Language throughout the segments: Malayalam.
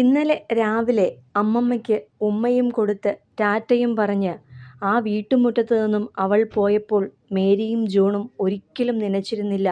ഇന്നലെ രാവിലെ അമ്മമ്മയ്ക്ക് ഉമ്മയും കൊടുത്ത് ടാറ്റയും പറഞ്ഞ് ആ വീട്ടുമുറ്റത്ത് നിന്നും അവൾ പോയപ്പോൾ മേരിയും ജോണും ഒരിക്കലും നനച്ചിരുന്നില്ല.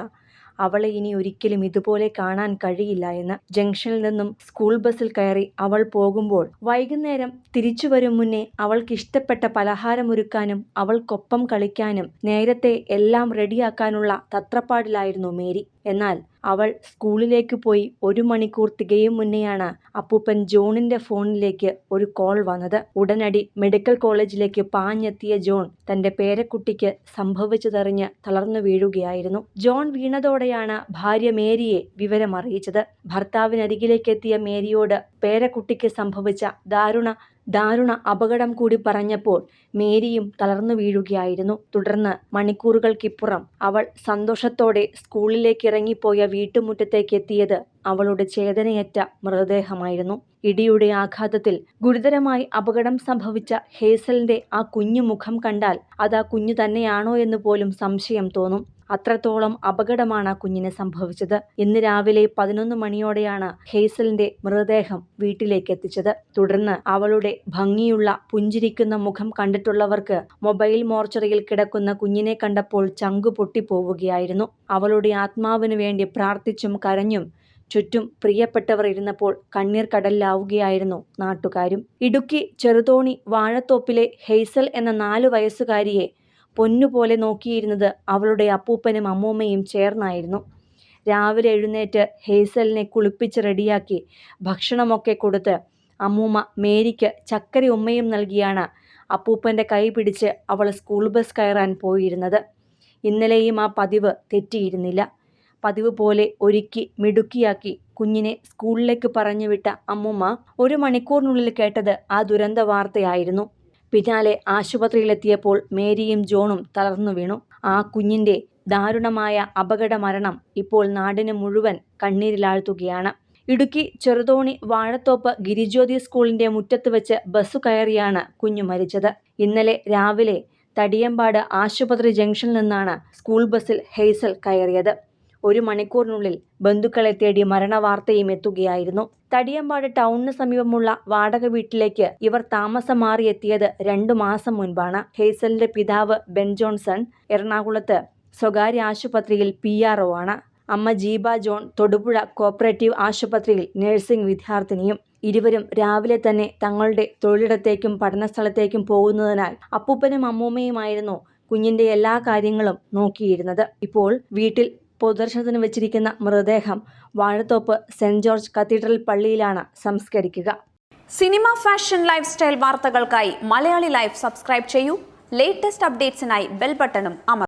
അവളെ ഇനി ഒരിക്കലും ഇതുപോലെ കാണാൻ കഴിയില്ല എന്ന് ജംഗ്ഷനിൽ നിന്നും സ്കൂൾ ബസ്സിൽ കയറി അവൾ പോകുമ്പോൾ വൈകുന്നേരം തിരിച്ചു വരും മുന്നേ അവൾക്ക് ഇഷ്ടപ്പെട്ട പലഹാരം ഒരുക്കാനും അവൾക്കൊപ്പം കളിക്കാനും നേരത്തെ എല്ലാം റെഡിയാക്കാനുള്ള തത്രപ്പാടിലായിരുന്നു മേരി. എന്നാൽ അവൾ സ്കൂളിലേക്ക് പോയി ഒരു മണിക്കൂർ തികയും മുന്നെയാണ് അപ്പൂപ്പൻ ജോണിന്റെ ഫോണിലേക്ക് ഒരു കോൾ വന്നത്. ഉടനടി മെഡിക്കൽ കോളേജിലേക്ക് പാഞ്ഞെത്തിയ ജോൺ തന്റെ പേരക്കുട്ടിക്ക് സംഭവിച്ചതറിഞ്ഞ് തളർന്നു വീഴുകയായിരുന്നു. ജോൺ വീണതോടെയാണ് ഭാര്യ മേരിയെ വിവരമറിയിച്ചത്. ഭർത്താവിനരികിലേക്കെത്തിയ മേരിയോട് പേരക്കുട്ടിക്ക് സംഭവിച്ച ദാരുണ ദാരുണ അപകടം കൂടി പറഞ്ഞപ്പോൾ മേരിയും തളർന്നു വീഴുകയായിരുന്നു. തുടർന്ന് മണിക്കൂറുകൾക്കിപ്പുറം അവൾ സന്തോഷത്തോടെ സ്കൂളിലേക്ക് ഇറങ്ങിപ്പോയ വീട്ടുമുറ്റത്തേക്ക് എത്തിയത് അവളുടെ ചേതനയറ്റ മൃതദേഹമായിരുന്നു. ഇടിയുടെ ആഘാതത്തിൽ ഗുരുതരമായി അപകടം സംഭവിച്ച ഹേസലിന്റെ ആ കുഞ്ഞു മുഖം കണ്ടാൽ അത് ആ കുഞ്ഞു തന്നെയാണോ എന്ന് പോലും സംശയം തോന്നും. അത്രത്തോളം അപകടമാണ് കുഞ്ഞിന് സംഭവിച്ചത്. ഇന്ന് രാവിലെ പതിനൊന്ന് മണിയോടെയാണ് ഹേസലിന്റെ മൃതദേഹം വീട്ടിലേക്ക് എത്തിച്ചത്. തുടർന്ന് അവളുടെ ഭംഗിയുള്ള പുഞ്ചിരിക്കുന്ന മുഖം കണ്ടിട്ടുള്ളവർക്ക് മൊബൈൽ മോർച്ചറിയിൽ കിടക്കുന്ന കുഞ്ഞിനെ കണ്ടപ്പോൾ ചങ്കു പൊട്ടിപ്പോവുകയായിരുന്നു. അവളുടെ ആത്മാവിനു വേണ്ടി പ്രാർത്ഥിച്ചും കരഞ്ഞും ചുറ്റും പ്രിയപ്പെട്ടവർ ഇരുന്നപ്പോൾ കണ്ണീർ കടലിലാവുകയായിരുന്നു നാട്ടുകാരും. ഇടുക്കി ചെറുതോണി വാഴത്തോപ്പിലെ ഹെയ്സൽ എന്ന നാലു വയസ്സുകാരിയെ പൊന്നുപോലെ നോക്കിയിരുന്നത് അവളുടെ അപ്പൂപ്പനും അമ്മൂമ്മയും ചേർന്നായിരുന്നു. രാവിലെ എഴുന്നേറ്റ് ഹേസലിനെ കുളിപ്പിച്ച് റെഡിയാക്കി ഭക്ഷണമൊക്കെ കൊടുത്ത് അമ്മൂമ്മ മേരിക്ക് ചക്കര ഉമ്മയും നൽകിയാണ് അപ്പൂപ്പന്റെ കൈ പിടിച്ച് അവൾ സ്കൂൾ ബസ് കയറാൻ പോയിരുന്നത്. ഇന്നലെയും ആ പതിവ് തെറ്റിയിരുന്നില്ല. പതിവ് പോലെ ഒരുക്കി മിടുക്കിയാക്കി കുഞ്ഞിനെ സ്കൂളിലേക്ക് പറഞ്ഞുവിട്ട അമ്മൂമ്മ ഒരു മണിക്കൂറിനുള്ളിൽ കേട്ടത് ആ ദുരന്ത വാർത്തയായിരുന്നു. പിന്നാലെ ആശുപത്രിയിലെത്തിയപ്പോൾ മേരിയും ജോണും തളർന്നു വീണു. ആ കുഞ്ഞിന്റെ ദാരുണമായ അപകട മരണം ഇപ്പോൾ നാടിന് മുഴുവൻ കണ്ണീരിലാഴ്ത്തുകയാണ്. ഇടുക്കി ചെറുതോണി വാഴത്തോപ്പ് ഗിരിജ്യോതി സ്കൂളിന്റെ മുറ്റത്ത് വെച്ച് ബസ്സു കയറിയാണ് കുഞ്ഞു മരിച്ചത്. ഇന്നലെ രാവിലെ തടിയമ്പാട് ആശുപത്രി ജംഗ്ഷനിൽ നിന്നാണ് സ്കൂൾ ബസ്സിൽ ഹെയ്സൽ കയറിയത്. ഒരു മണിക്കൂറിനുള്ളിൽ ബന്ധുക്കളെ തേടി മരണവാർത്തയും എത്തുകയായിരുന്നു. തടിയമ്പാട് ടൗണിന് സമീപമുള്ള വാടക വീട്ടിലേക്ക് ഇവർ താമസം മാറിയെത്തിയത് രണ്ടു മാസം മുൻപാണ്. ഹേസലിന്റെ പിതാവ് ബെൻ ജോൺസൺ എറണാകുളത്ത് സ്വകാര്യ ആശുപത്രിയിൽ പി ആണ്. അമ്മ ജീബ ജോൺ തൊടുപുഴ കോപ്പറേറ്റീവ് ആശുപത്രിയിൽ നഴ്സിംഗ് വിദ്യാർത്ഥിനിയും ഇരുവരും രാവിലെ തന്നെ തങ്ങളുടെ തൊഴിലിടത്തേക്കും പഠനസ്ഥലത്തേക്കും പോകുന്നതിനാൽ അപ്പൂപ്പനും അമ്മൂമ്മയുമായിരുന്നു കുഞ്ഞിന്റെ എല്ലാ കാര്യങ്ങളും നോക്കിയിരുന്നത്. ഇപ്പോൾ വീട്ടിൽ പൊതുദർശനത്തിന് വെച്ചിരിക്കുന്ന മൃതദേഹം വാഴത്തോപ്പ് സെന്റ് ജോർജ് കത്തീഡ്രൽ പള്ളിയിലാണ് സംസ്കരിക്കുക. സിനിമ ഫാഷൻ ലൈഫ് സ്റ്റൈൽ വാർത്തകൾക്കായി മലയാളി ലൈഫ് സബ്സ്ക്രൈബ് ചെയ്യൂ. ലേറ്റസ്റ്റ് അപ്ഡേറ്റ്സിനായി ബെൽ ബട്ടണും അമർ